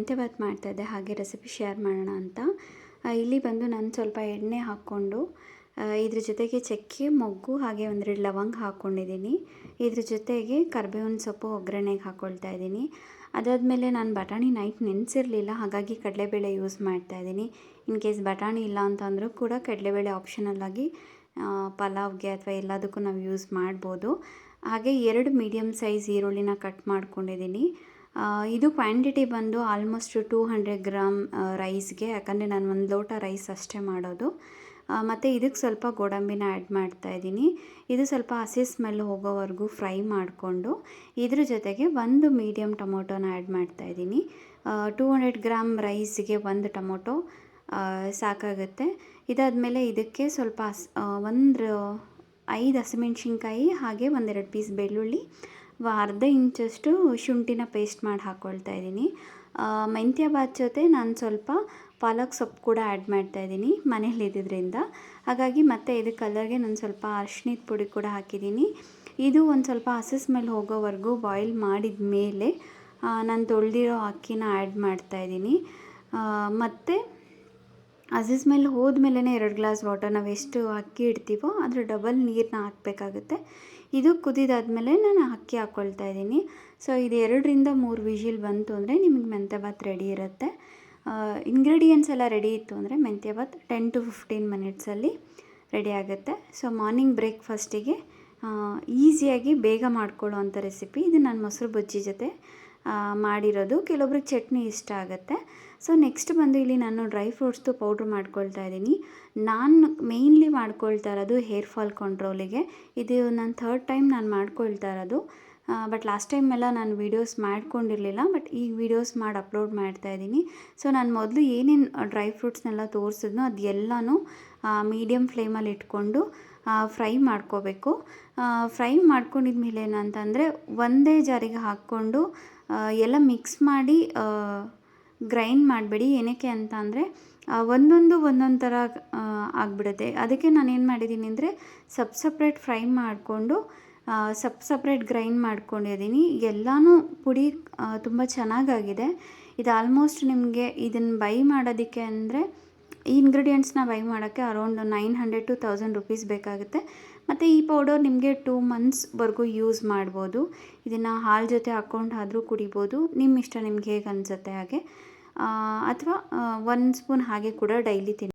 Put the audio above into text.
ಮೆಂತ್ಯ ಮಾಡ್ತಾ ಮಾಡ್ತಾಯಿದ್ದೆ, ಹಾಗೆ ರೆಸಿಪಿ ಶೇರ್ ಮಾಡೋಣ ಅಂತ. ಇಲ್ಲಿ ಬಂದು ನಾನು ಸ್ವಲ್ಪ ಎಣ್ಣೆ ಹಾಕ್ಕೊಂಡು ಇದ್ರ ಜೊತೆಗೆ ಚಕ್ಕೆ, ಮೊಗ್ಗು, ಹಾಗೆ ಒಂದೆರಡು ಲವಂಗ ಹಾಕ್ಕೊಂಡಿದ್ದೀನಿ. ಇದ್ರ ಜೊತೆಗೆ ಕರ್ಬೇವಿನ ಸೊಪ್ಪು ಒಗ್ಗರಣೆಗೆ ಹಾಕ್ಕೊಳ್ತಾ ಇದ್ದೀನಿ. ಅದಾದಮೇಲೆ ನಾನು ಬಟಾಣಿ ನೈಟ್ ನೆನೆಸಿರಲಿಲ್ಲ, ಹಾಗಾಗಿ ಕಡಲೆಬೇಳೆ ಯೂಸ್ ಮಾಡ್ತಾ ಇದ್ದೀನಿ. ಇನ್ ಕೇಸ್ ಬಟಾಣಿ ಇಲ್ಲ ಅಂತಂದರೂ ಕೂಡ ಕಡಲೆಬೇಳೆ ಆಪ್ಷನಲ್ಲಾಗಿ ಪಲಾವ್ಗೆ ಅಥವಾ ಎಲ್ಲದಕ್ಕೂ ನಾವು ಯೂಸ್ ಮಾಡ್ಬೋದು. ಹಾಗೆ ಎರಡು ಮೀಡಿಯಮ್ ಸೈಜ್ ಈರುಳ್ಳಿನ ಕಟ್ ಮಾಡ್ಕೊಂಡಿದ್ದೀನಿ. ಇದು ಕ್ವಾಂಟಿಟಿ ಬಂದು ಆಲ್ಮೋಸ್ಟ್ ಟೂ ಹಂಡ್ರೆಡ್ ಗ್ರಾಮ್ ರೈಸ್ಗೆ. ಯಾಕಂದರೆ ನಾನು ಒಂದು ಲೋಟ ರೈಸ್ ಅಷ್ಟೇ ಮಾಡೋದು. ಮತ್ತು ಇದಕ್ಕೆ ಸ್ವಲ್ಪ ಗೋಡಂಬಿನ ಆ್ಯಡ್ ಮಾಡ್ತಾ ಇದ್ದೀನಿ. ಇದು ಸ್ವಲ್ಪ ಹಸಿ ಸ್ಮೆಲ್ ಹೋಗೋವರೆಗೂ ಫ್ರೈ ಮಾಡಿಕೊಂಡು ಇದ್ರ ಜೊತೆಗೆ ಒಂದು ಮೀಡಿಯಮ್ ಟೊಮೊಟೊನ ಆ್ಯಡ್ ಮಾಡ್ತಾ ಇದ್ದೀನಿ. ಟೂ ಹಂಡ್ರೆಡ್ ಗ್ರಾಮ್ ರೈಸ್ಗೆ ಒಂದು ಟೊಮೊಟೊ ಸಾಕಾಗುತ್ತೆ. ಇದಾದಮೇಲೆ ಇದಕ್ಕೆ ಸ್ವಲ್ಪ ಒಂದು ಐದು ಹಸಿಮೆಣ್ಸಿನ್ಕಾಯಿ ಹಾಗೆ ಒಂದೆರಡು ಪೀಸ್ ಬೆಳ್ಳುಳ್ಳಿ ಅರ್ಧ ಇಂಚಷ್ಟು ಶುಂಠಿನ ಪೇಸ್ಟ್ ಮಾಡಿ ಹಾಕ್ಕೊಳ್ತಾ ಇದ್ದೀನಿ. ಮೆಂತ್ಯ ಬಾತ್ ಜೊತೆ ನಾನು ಸ್ವಲ್ಪ ಪಾಲಕ್ ಸೊಪ್ಪು ಕೂಡ ಆ್ಯಡ್ ಮಾಡ್ತಾ ಇದ್ದೀನಿ ಮನೇಲಿ ಇದ್ದಿದ್ದರಿಂದ ಹಾಗಾಗಿ ಮತ್ತೆ ಇದು ಕಲರ್ಗೆ ನಾನು ಸ್ವಲ್ಪ ಅರ್ಶಿನದ ಪುಡಿ ಕೂಡ ಹಾಕಿದ್ದೀನಿ. ಇದು ಒಂದು ಸ್ವಲ್ಪ ಹಸಿ ಸ್ಮೆಲ್ ಹೋಗೋವರೆಗೂ ಬಾಯ್ಲ್ ಮಾಡಿದ ಮೇಲೆ ನಾನು ತೊಳೆದಿರೋ ಅಕ್ಕಿನ ಆ್ಯಡ್ ಮಾಡ್ತಾ ಇದ್ದೀನಿ. ಮತ್ತು ಹಸಿ ಸ್ಮೆಲ್ ಹೋದ್ಮೇಲೆ ಎರಡು ಗ್ಲಾಸ್ ವಾಟರ್ ನಾವು ಎಷ್ಟು ಅಕ್ಕಿ ಇಡ್ತೀವೋ ಅದರ ಡಬಲ್ ನೀರನ್ನ ಹಾಕಬೇಕಾಗುತ್ತೆ. ಇದು ಕುದಿದಾದ್ಮೇಲೆ ನಾನು ಅಕ್ಕಿ ಹಾಕ್ಕೊಳ್ತಾ ಇದ್ದೀನಿ. ಸೊ ಇದು ಎರಡರಿಂದ ಮೂರು ವಿಷಿಲ್ ಬಂತು ಅಂದರೆ ನಿಮಗೆ ಮೆಂತ್ಯ ಭಾತ್ ರೆಡಿ ಇರುತ್ತೆ. ಇಂಗ್ರೀಡಿಯೆಂಟ್ಸ್ ಎಲ್ಲ ರೆಡಿ ಇತ್ತು ಅಂದರೆ menthya bath ten to fifteen ಮಿನಿಟ್ಸಲ್ಲಿ ready ಆಗುತ್ತೆ. ಸೊ ಮಾರ್ನಿಂಗ್ ಬ್ರೇಕ್ಫಾಸ್ಟಿಗೆ ಈಸಿಯಾಗಿ ಬೇಗ ಮಾಡ್ಕೊಳ್ಳೋ ಅಂಥ ರೆಸಿಪಿ ಇದು ನಾನು ಮೊಸರು ಬಜ್ಜಿ ಜೊತೆ ಮಾಡಿರೋದು. ಕೆಲವೊಬ್ರಿಗೆ ಚಟ್ನಿ ಇಷ್ಟ ಆಗುತ್ತೆ. ಸೊ ನೆಕ್ಸ್ಟ್ ಬಂದು ಇಲ್ಲಿ ನಾನು ಡ್ರೈ ಫ್ರೂಟ್ಸ್ದು ಪೌಡ್ರ್ ಮಾಡ್ಕೊಳ್ತಾ ಇದ್ದೀನಿ. ನಾನು ಮೇಯ್ನ್ಲಿ ಮಾಡ್ಕೊಳ್ತಾ ಇರೋದು ಹೇರ್ ಫಾಲ್ ಕಂಟ್ರೋಲಿಗೆ ಇದು ನಾನು ಥರ್ಡ್ ಟೈಮ್ ನಾನು ಮಾಡ್ಕೊಳ್ತಾ ಇರೋದು. ಬಟ್ ಲಾಸ್ಟ್ ಟೈಮ್ ಎಲ್ಲ ನಾನು ವೀಡಿಯೋಸ್ ಮಾಡ್ಕೊಂಡಿರಲಿಲ್ಲ ಬಟ್ ಈಗ ವೀಡಿಯೋಸ್ ಮಾಡಿ ಅಪ್ಲೋಡ್ ಮಾಡ್ತಾ ಇದ್ದೀನಿ. ಸೊ ನಾನು ಮೊದಲು ಏನೇನು ಡ್ರೈ ಫ್ರೂಟ್ಸ್ನೆಲ್ಲ ತೋರಿಸಿದ್ನೋ ಅದೆಲ್ಲನೂ ಎಲ್ಲನೂ ಮೀಡಿಯಮ್ ಫ್ಲೇಮಲ್ಲಿ ಇಟ್ಕೊಂಡು ಫ್ರೈ ಮಾಡ್ಕೋಬೇಕು. ಫ್ರೈ ಮಾಡ್ಕೊಂಡಿದ್ಮೇಲೆ ಏನಂತಂದರೆ ಒಂದೇ ಜಾರಿಗೆ ಹಾಕ್ಕೊಂಡು ಎಲ್ಲ ಮಿಕ್ಸ್ ಮಾಡಿ ಗ್ರೈಂಡ್ ಮಾಡಬೇಡಿ. ಏನಕ್ಕೆ ಅಂತ ಅಂದರೆ ಒಂದೊಂದು ಒಂದೊಂದು ಥರ ಆಗಿಬಿಡುತ್ತೆ. ಅದಕ್ಕೆ ನಾನು ಏನು ಮಾಡಿದ್ದೀನಿ ಅಂದರೆ ಸಪ್ ಸಪ್ರೇಟ್ ಫ್ರೈ ಮಾಡಿಕೊಂಡು ಸಪ್ ಸಪ್ರೇಟ್ ಗ್ರೈಂಡ್ ಮಾಡ್ಕೊಂಡಿದ್ದೀನಿ. ಎಲ್ಲನೂ ಪುಡಿ ತುಂಬ ಚೆನ್ನಾಗಾಗಿದೆ. ಇದು ಆಲ್ಮೋಸ್ಟ್ ನಿಮಗೆ ಇದನ್ನು ಬೈ ಮಾಡೋದಕ್ಕೆ ಅಂದರೆ, ಈ ಇಂಗ್ರೀಡಿಯೆಂಟ್ಸ್ನ ಬೈ ಮಾಡೋಕ್ಕೆ around nine hundred to thousand rupees ಬೇಕಾಗುತ್ತೆ. ಮತ್ತು ಈ ಪೌಡರ್ ನಿಮಗೆ ಟೂ ಮಂತ್ಸ್ವರೆಗೂ ಯೂಸ್ ಮಾಡ್ಬೋದು. ಇದನ್ನು ಹಾಲು ಜೊತೆ ಹಾಕ್ಕೊಂಡು ಆದರೂ ಕುಡಿಬೋದು. ನಿಮ್ಮ ಇಷ್ಟ ನಿಮ್ಗೆ ಹೇಗೆ ಅನ್ಸುತ್ತೆ ಹಾಗೆ? ಅಥವಾ ಒಂದು ಸ್ಪೂನ್ ಹಾಗೆ ಕೂಡ ಡೈಲಿ ತಿನ್